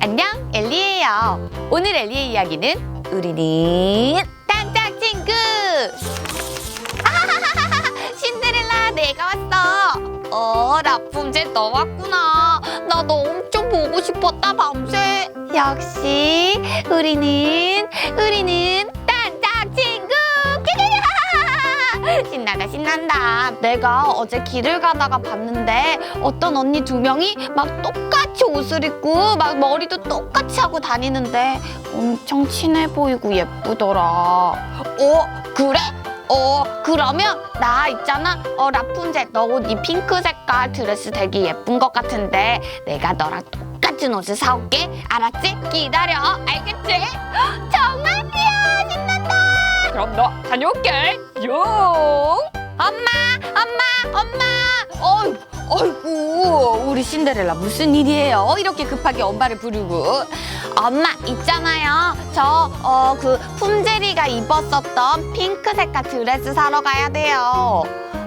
안녕, 엘리예요. 오늘 엘리의 이야기는 우리는 딴짝 친구. 신데렐라, 내가 왔어. 어, 라푼젤 너 왔구나. 나 너 엄청 보고 싶었다 밤새. 역시 우리는 우리는 신나다 신난다. 내가 어제 길을 가다가 봤는데 어떤 언니 두 명이 막 똑같이 옷을 입고 막 머리도 똑같이 하고 다니는데 엄청 친해 보이고 예쁘더라. 어 그래? 어 그러면 나 있잖아 어 라푼젤 너 옷 이 핑크 색깔 드레스 되게 예쁜 것 같은데 내가 너랑 똑같은 옷을 사올게 알았지? 기다려 알겠지? 정말이야 그럼 너 다녀올게. 용. 엄마 엄마 엄마. 어이 어이구 우리 신데렐라 무슨 일이에요? 이렇게 급하게 엄마를 부르고. 엄마 있잖아요. 저 어 그 품제리가 입었었던 핑크 색깔 드레스 사러 가야 돼요.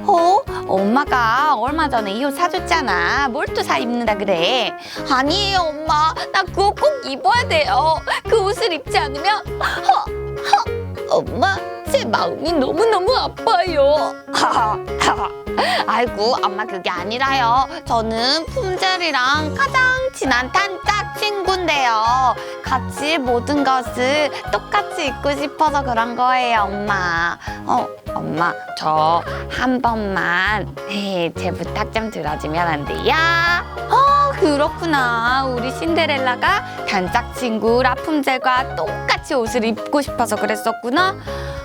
어? 엄마가 얼마 전에 이 옷 사줬잖아. 뭘 또 사 입는다 그래. 아니에요 엄마. 나 그거 꼭 입어야 돼요. 그 옷을 입지 않으면 허, 허, 엄마 제 마음이 너무너무 아파요. 아이고 엄마 그게 아니라요. 저는 품젤이랑 가장 친한 단짝 친구인데요. 같이 모든 것을 똑같이 입고 싶어서 그런 거예요 엄마. 어 엄마 저 한 번만 네, 제 부탁 좀 들어주면 안 돼요? 어 그렇구나. 우리 신데렐라가 단짝 친구 라푼젤과 똑같이 옷을 입고 싶어서 그랬었구나.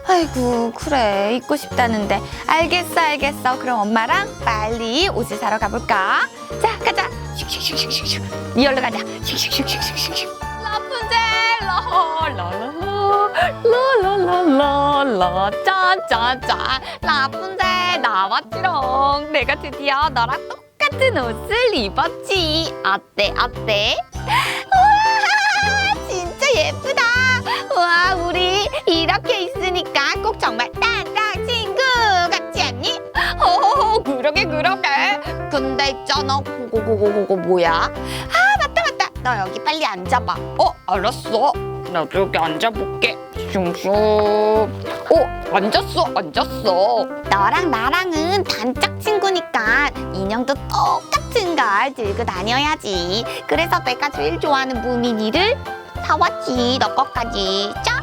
아이고, 그래. 입고 싶다는데. 알겠어, 알겠어. 그럼 엄마랑 빨리 옷을 사러 가볼까? 자, 가자. 슉슉슉슉슉슉. 이열로 가자. 슉슉슉슉슉슉슉. 라푼젤, 러러러 라라라라라 짜짜짜 라푼젤 나왔지롱 내가 드디어 너랑 똑 같은 옷을 입었지. 어때 어때? 우와 진짜 예쁘다. 와 우리 이렇게 있으니까 꼭 정말 딱딱 친구 같지 않니? 어 그러게 그러게. 근데 있잖아. 고고고고고 뭐야? 아 맞다 맞다. 너 여기 빨리 앉아봐. 어 알았어 나도 여기 앉아볼게. 슝슝. 어 앉았어 앉았어. 너랑 나랑은 단짝 친구니까 인형도 똑같은 걸 들고 다녀야지. 그래서 내가 제일 좋아하는 무민이를 사왔지 너 것까지. 자.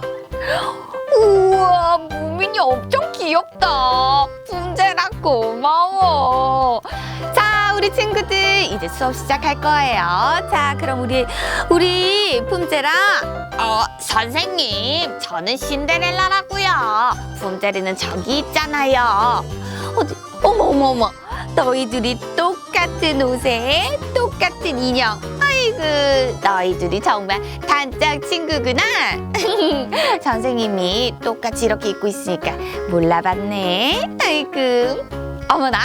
우와 무민이 엄청 귀엽다. 품제라 고마워. 자 우리 친구들 이제 수업 시작할 거예요. 자 그럼 우리 우리 품제라 어 선생님 저는 신데렐라라고요. 품제리는 저기 있잖아요. 어디 어머 어머 어머. 너희들이 똑같은 옷에 똑같은 인형. 아이고 너희들이 정말 단짝 친구구나. 선생님이 똑같이 이렇게 입고 있으니까 몰라봤네. 아이고. 어머나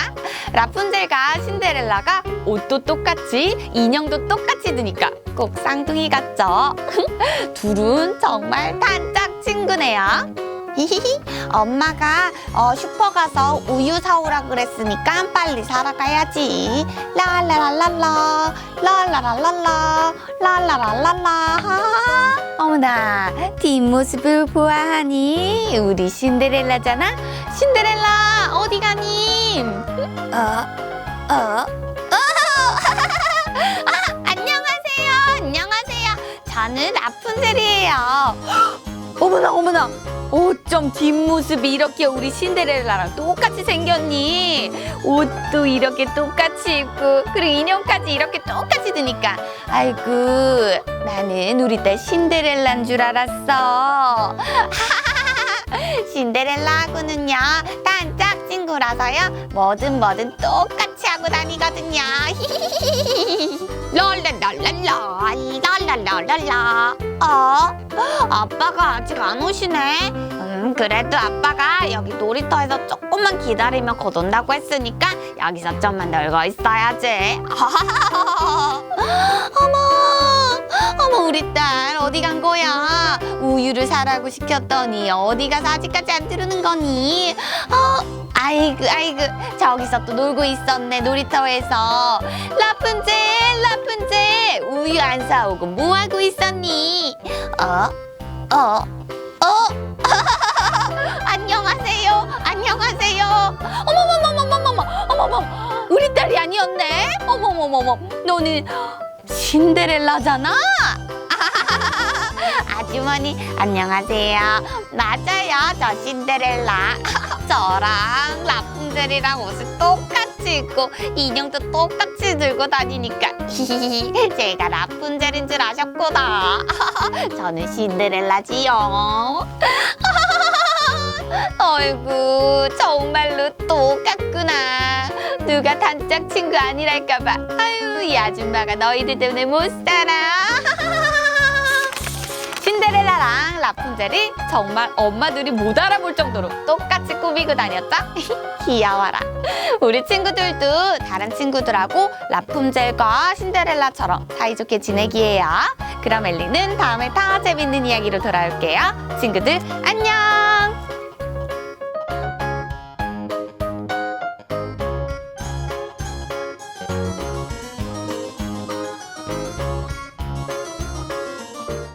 라푼젤과 신데렐라가 옷도 똑같이 인형도 똑같이 드니까 꼭 쌍둥이 같죠 둘은 정말 단짝 친구네요 히히히 엄마가 어, 슈퍼 가서 우유 사오라 그랬으니까 빨리 사러 가야지 라라라라라 라라라라라 라라라라라. 어머나 뒷모습을 보아하니 우리 신데렐라잖아 신데렐라 어디 가니 어? 어? 저는 라푼젤이에요. 어머나 어머나. 어쩜 뒷모습이 이렇게 우리 신데렐라랑 똑같이 생겼니? 옷도 이렇게 똑같이 입고 그리고 인형까지 이렇게 똑같이 드니까. 아이고 나는 우리 딸 신데렐라인 줄 알았어. 신데렐라하고는요 단짝 친구라서요 뭐든 뭐든 똑같이 하고 다니거든요. 랄랄랄랄라 랄랄랄랄라 어? 아빠가 아직 안 오시네? 음 그래도 아빠가 여기 놀이터에서 조금만 기다리면 곧 온다고 했으니까 여기서 좀만 놀고 있어야지. 어머 어머 우리 딸 어디 간 거야? 우유를 사라고 시켰더니 어디 가서 아직까지 안 들으는 거니? 어 아이고 아이고. 저기서 또 놀고 있었네 놀이터에서. 라푼젤 라푼젤. 우유 안 사오고 뭐 하고 있었니? 어? 어? 어? 안녕하세요. 안녕하세요. 어머머머머머머머. 어머머. 우리 딸이 아니었네. 어머머머머. 너는 신데렐라잖아. 아주머니 안녕하세요. 맞아요. 저 신데렐라 저랑 라푼젤이랑 옷을 똑같이 입고 인형도 똑같이 들고 다니니까 제가 라푼젤인 줄 아셨구나. 저는 신데렐라지요. 어이구 정말로 똑같구나. 누가 단짝 친구 아니랄까봐. 아유 이 아줌마가 너희들 때문에 못 살아 신데렐라랑 라푼젤이 정말 엄마들이 못 알아볼 정도로 똑같이 꾸미고 다녔죠? 귀여워라. 우리 친구들도 다른 친구들하고 라푼젤과 신데렐라처럼 사이좋게 지내기예요. 그럼 엘리는 다음에 더 재밌는 이야기로 돌아올게요. 친구들 안녕!